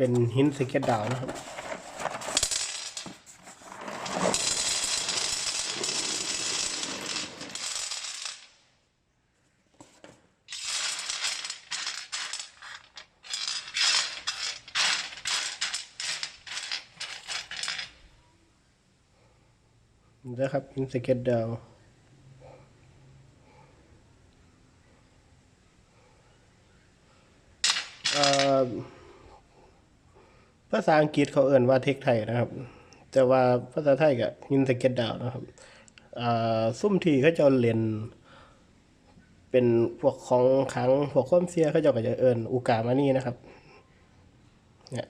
เป็นหินสเก็ตดาวนะครับนะครับหินสเก็ตดาว เอ่อภาษาอังกฤษเขาเอ่นว่าเทคไทยนะครับ แต่ว่าภาษาไทยก็หินสเก็ตดาวนะครับอ่าซุ่มที่เขาจะเรียนเป็นพวกของขังพวกความเสียเขาจ้าก็จะเอินอุกามานี่นะครับเนี่ย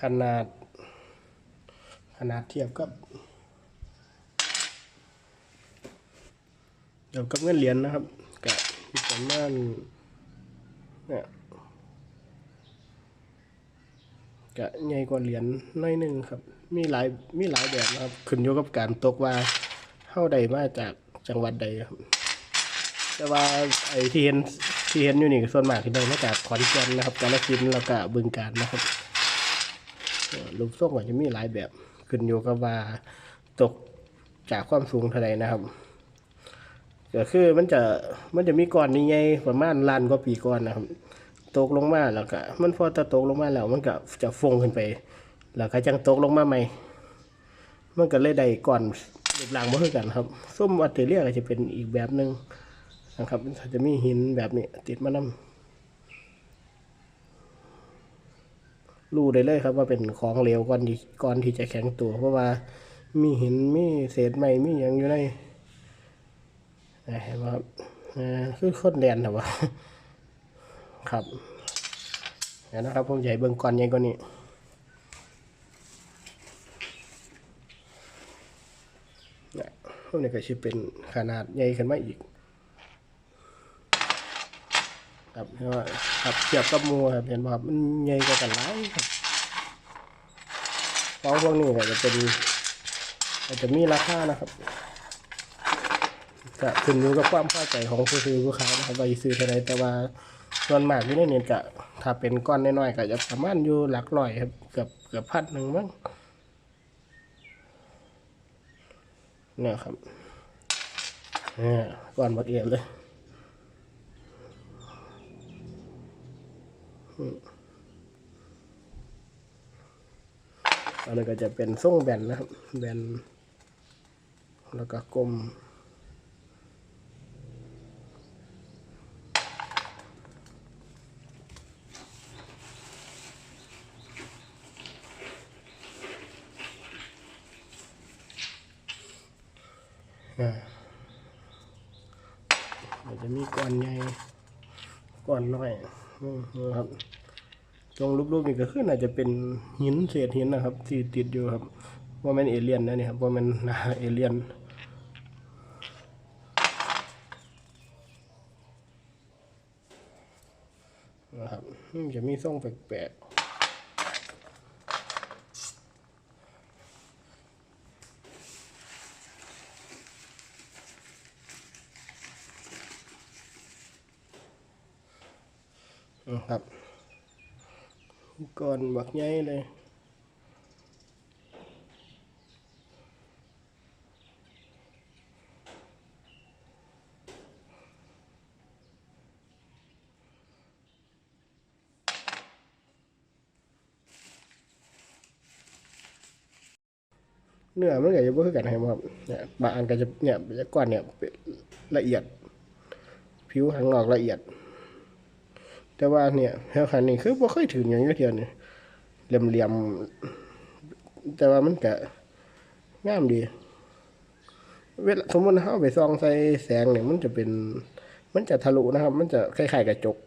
ขนาด ขนาดเทียบกับเดี๋ยวกับเงินเหรียญนะครับกับประมาณ กะใหญ่กว่าเหรียญน้อยหนึ่งครับ มีหลายมีหลายแบบนะครับขึ้นอยู่กับการตกว่าเข้าใดมาจากจังหวัดใดครับ แต่ว่าไอ้ที่เห็นที่เห็นอยู่นี่ส่วนมากที่ได้มาจากขอนแก่นนะครับกาฬสินธุ์แล้วก็บึงกาฬนะครับเอ่อรูปทรงก็จะมีหลายแบบขึ้นอยู่กับว่าตกจากความสูงเท่าใดนะครับ ก็คือมันจะมันจะมีก้อนนี้ไงประมาณล้านกว่าปีก่อนนะครับ ตกลงมาแล้วก็มันพอตะตกลงมาแล้ว มันก็จะฟงขึ้นไป แล้วก็จังตกลงมาใหม่ มันก็เลยได้ก้อนรูปร่างบ่คือกันครับส้มออสเตรเลียก็จะเป็นอีกแบบหนึ่งนะครับมันจะมีหินแบบนี้ติดมานำรู้ได้เลยครับว่าเป็นของเหลวก่อนที่ก่อนที่จะแข็งตัว เพราะว่ามีหินมีเศษไม้มีอย่างอยู่ใน เห็นไหมครับอ่าคือคนแดนเหรอวะครับเดี๋ยวนะครับผมใหญ่เบิ่งก่อนใหญ่กว่านี้เนี่ยพวกนี้ก็ชิเป็นขนาดใหญ่ขึ้นมาอีกครับเห็นว่าครับเทียบกับมูครับเห็นไหมมันใหญ่กว่ากันหลายครับของพวกนี้ก็จะเป็นก็จะมีราคานะครับ ก็ขึ้นอยู่กับความพอใจของผู้ซื้อผู้ขายนะครับว่าสิซื้อเท่าไรแต่ว่าส่วนมากที่ในเนี่ยจะถ้าเป็นก้อนน้อยๆก็จะประมาณอยู่หลักร้อยครับเกือบเกือบพันหนึ่งมั้งเนี่ยครับเนี่ยก้อนบักเอียดเลยอันนี้ก็จะเป็นทรงแบนนะครับแบนแล้วก็กลม เดี๋ยวจะมีก้อนใหญ่ก้อนน้อยนะครับ ตรงรูปๆนี่ก็คือน่าจจะเป็นหินเศษหินนะครับ ที่ติดอยู่ครับว่ามันเอเลี่ยนนะนี่ครับว่ามันนาเอเลี่ยนนะครับจะมีทรงแปลกๆนะครับ ก่อนบัก ใหญ่เลยเนื้อมันก็จะบ่คือกันครับเนี่ยบางอันก็จะเนี่ยก้อนเนี่ยละเอียด ผิวข้างนอกละเอียด แต่ว่าเนี่ยแถวคันนี้คือบ่เคยถึงอย่างเดียวนี่ เหลี่ยมๆแต่ว่ามันก็งามดี เวลาสมมติเราไปส่องใส่แสงเนี่ยมันจะเป็น มันจะทะลุนะครับ มันจะคล้ายๆกระจก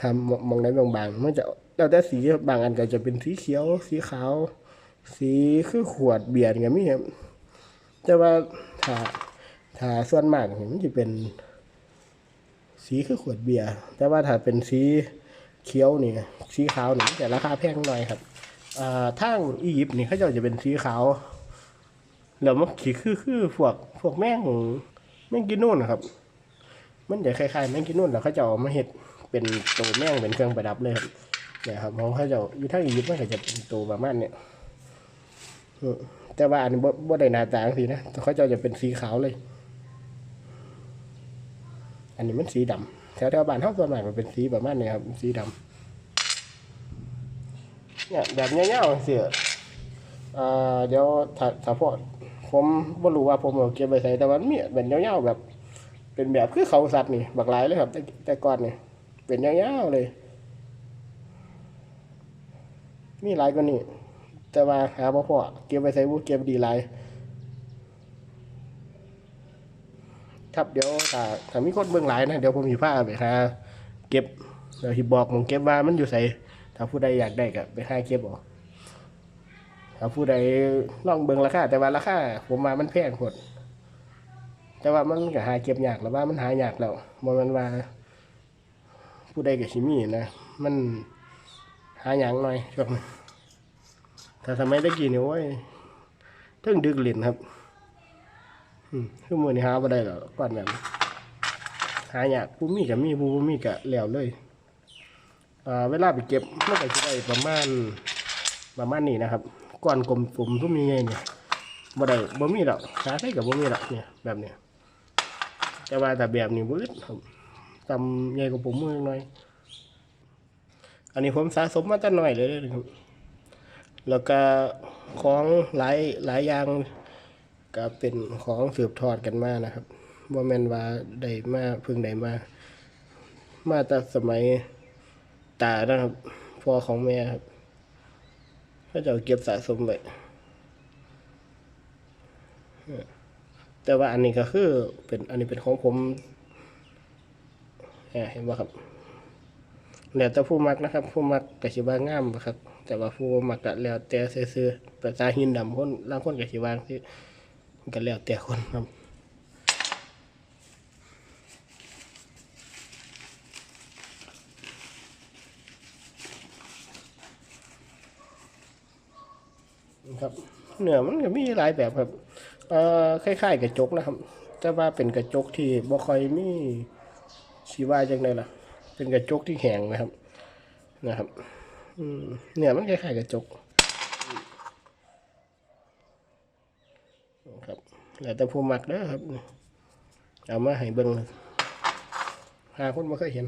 ทำมองได้บางๆมันจะแล้วแต่สีบางอันก็จะเป็นสีเขียว สีขาว สีคือขวดเบียร์นี่ก็มีครับแต่ว่าถ้าถ้าส่วนมากมันจะเป็น สีคือขวดเบียร์แต่ว่าถ้าเป็นสี เขี้ยวนี่สีขาวนี่มันจะราคาแพงหน่อยครับอ่าทางอียิปต์นี่เขาเจะจะเป็นสีขาวแล้วมันขีคือคือพวกพวกแม่งแม่งกินนู่นนะครับ มันจะคล้ายๆแมงกินนุ่นแล้วเขาจะเอามาเฮ็ดเป็นตัวแมงเป็นเครื่องประดับเลยครับเนี่ยครับของเขาจะอยู่ทางอียิปต์มันก็จะเป็นตัวประมาณเนี้ยแต่ว่าอันนี้บ่ได้หน้าตาจังซี่นะเขาจะจะเป็นสีขาวเลย อันนี้มันสีดำ แถวแถวบ้านเฮาส่วนมากมันเป็นสีประมาณนี้ครับ สีดำเนี่ยแบบเงี้ยๆเสียเดี๋ยวถ้าถ้าพอผมบ่รู้ว่าผมเอาเก็บไว้ใส่แต่วันมีเป็นยาวๆแบบ เป็นแบบคือเขาสัตว์นี่บักหลายเลยครับ แต่แต่ก่อนนี่เป็นยาวๆเลย มีหลายกว่านี้แต่ว่าหาบ่พอเก็บไว้ใส่บ่เก็บดีหลาย ครับเดี๋ยวถ้าถ้ามีคนเบิ่งหลายนะเดี๋ยวผมสิพาไปหาเก็บเดี๋ยวสิบอกหมองเก็บว่ามันอยู่ไสถ้าผู้ใดอยากได้ก็ไปหาเก็บเอาถ้าผู้ใดลองเบิ่งราคาแต่ว่าราคาผมว่ามันแพงโพดแต่ว่ามันก็หาเก็บยากแล้วว่ามันหายากแล้วบ่แม่นว่า ผู้ใดก็สิมีนะมันหายากหน่อยช่วงนี้ถ้าสมัยตะกี้นี่โอ้ยเทิงดึกเล่นครับ คือมือนี่หาบ่ได้หรอกก่อนแบบหายากผู้มีกับมีผู้บ่มีกับแล้วเลยเวลาไปเก็บมันก็สิได้ประมาณประมาณนี้นะครับก้อนกลมปุ่มทุกมีไงเนี่ยบ่ได้บ่มีดอกหาได้กับบ่มีดอกเนี่ยแบบเนี้ยแต่ว่าแต่แบบนี้บ่อึดครับจำใหญ่กว่าผมมือหน่อย อันนี้ผมสะสมมาแต่น้อยเลยเด้อครับแล้วก็ของหลายหลายอย่าง ก็เป็นของสืบทอดกันมานะครับว่าแม่นว่าได้มาพึ่งได้มา มาแต่สมัยตานะครับพ่อของแม่ครับเขาจะเก็บสะสมไว้แต่ว่าอันนี้ก็คือเป็นอันนี้เป็นของผมเห็นไหมครับแล้วแต่ผู้มักนะครับ ผู้มักก็สิว่างงามครับ แต่ว่าผู้มักก็แล้วแต่ซื่อๆภาษาหินดำคนล่างคนก็สิว่าที่ ก็แล้วแต่คนครับครับเนื้อมันก็มีหลายแบบครับเอ่อคล้ายๆกระจกนะครับ แต่ว่าเป็นกระจกที่บ่ค่อยมีชีว่าจังไดล่ะ เป็นกระจกที่แข็งนะครับ นะครับ อืมเนี่ยมันคล้ายๆกระจก ครับแล้วแต่ผู้มักเด้อครับ เอามาให้เบิ้งหาคนบ่เคยเห็น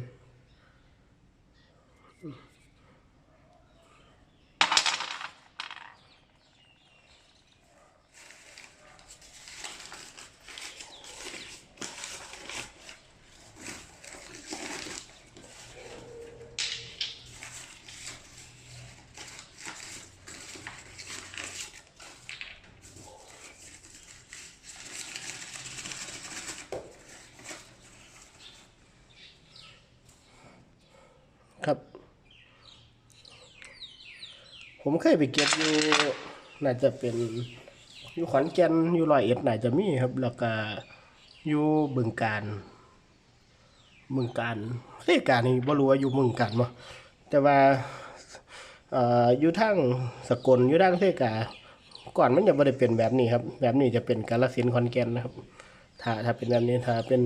ผมเคยไปเก็บอยู่น่าจะเป็นอยู่ขอนแก่นอยู่ร้อยเอ็ดน่าจะมีครับ แล้วก็อยู่บึงการบึงการเรียกการนี่บ่รู้ว่าอยู่บึงการบ่แต่ว่าอยู่ทางสกลอยู่ทางเสกาก่อนมันจะบ่ได้เป็นแบบนี้ครับ แบบนี้จะเป็นกาฬสินธุ์ขอนแก่นนะครับ ถ้าถ้าเป็นแบบนี้ถ้าเป็น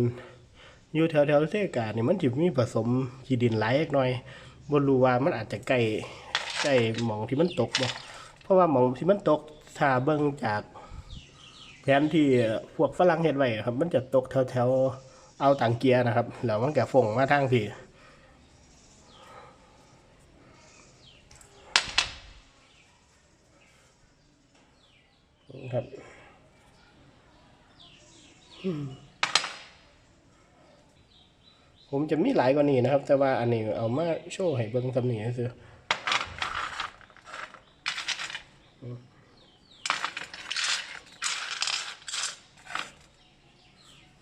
อยู่แถวแถวเทกานี่มันจะมีผสมขีดินหลเล็กน้อยบ่รู้ว่ามันอาจจะใกล้ ใกล้หมองที่มันตกบ่เพราะว่าหมองที่มันตกถ้าเบิ่งจากแผนที่พวกฝรั่งเฮ็ดไว้ครับ มันจะตกแถวแถวๆเอาต่างเกียร์นะครับแล้วมันก็ฟงมาทางพี่ครับผมจะมีหลายกว่านี้นะครับ แต่ว่าอันนี้เอามาโชว์ให้เบิ่งสำเนียงซื่อ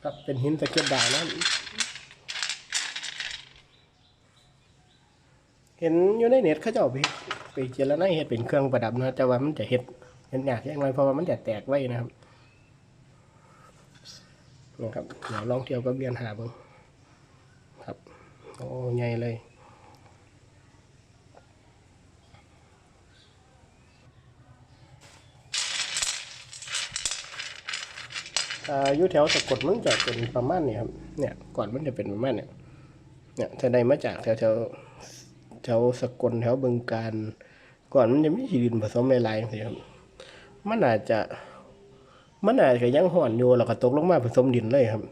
ครับเป็นหินตะเก็ดดาวนั่นเห็นอยู่ในเน็ตเขาจะเอาไปไปเจรไนเฮ็ดเป็นเครื่องประดับนะแต่ว่ามันจะเฮ็ดเห็นยากย่างไงเพราะว่ามันจะแตกไว้นะครับนะครับเดี๋ยวลองเที่ยวกับเรียนหาเบิ่งครับ โอ้ใหญ่เลย อายู่แถวสะกดมันจะเป็นประมาณนี้ครับ เนี่ยก่อนมันจะเป็นประมาณเนี่ยเนี่ยถ้าได้มาจากแถวแถวแถวสกลแถวบึงการก่อนมันจะมีที่ดินผสมหลายๆสิครับมันอาจจะมันอาจจะยังห่อนอยู่แล้วก็ตกลงมาผสมดินเลยครับ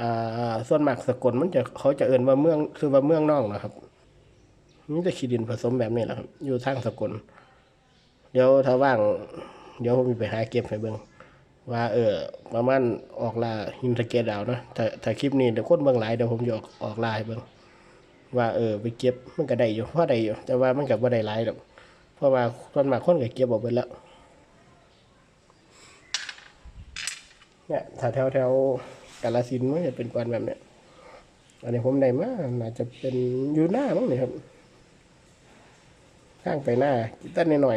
อ่าส่วนมากสกลมันจะเขาจะเอิ้นว่าเมืองคือว่าเมืองนอกนะครับมันจะขี้ดินผสมแบบนี้แหละครับ อยู่ทางสกลเดี๋ยวถ้าว่าง เดี๋ยวผมไปหาเก็บให้เบิ่ง ว่าเออประมาณออกลาหินสะเกตดาวนะถ้าถ้าคลิปนี้เดี๋ยวคนเบิ่งหลายเดี๋ยวผมจะออกออกลาให้เบิ่งว่าเออไปเก็บมันก็ได้อยู่พอได้อยู่แต่ว่ามันก็บ่ได้หลายดอกเพราะว่าส่วนมาคนก็เก็บออกไปแล้วเนี่ยถ้าแถวแถวกาลสินมันจะเป็นกวนแบบเนี้ยอันนี้ผมได้มาน่าจจะเป็นยูหน้ามั้งเนี่ยครับข้างไปหน้าตั้นหน่อย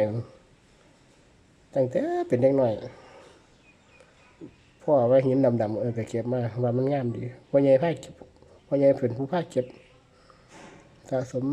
ตั้งแต่เป็นเด็กหน่อย พ่อว่าหินดำๆเออไปเก็บมาว่ามันงามดีพ่อใหญ่ผ้าเก็บพ่อใหญ่เป็นผู้ผ้าเก็บสะสม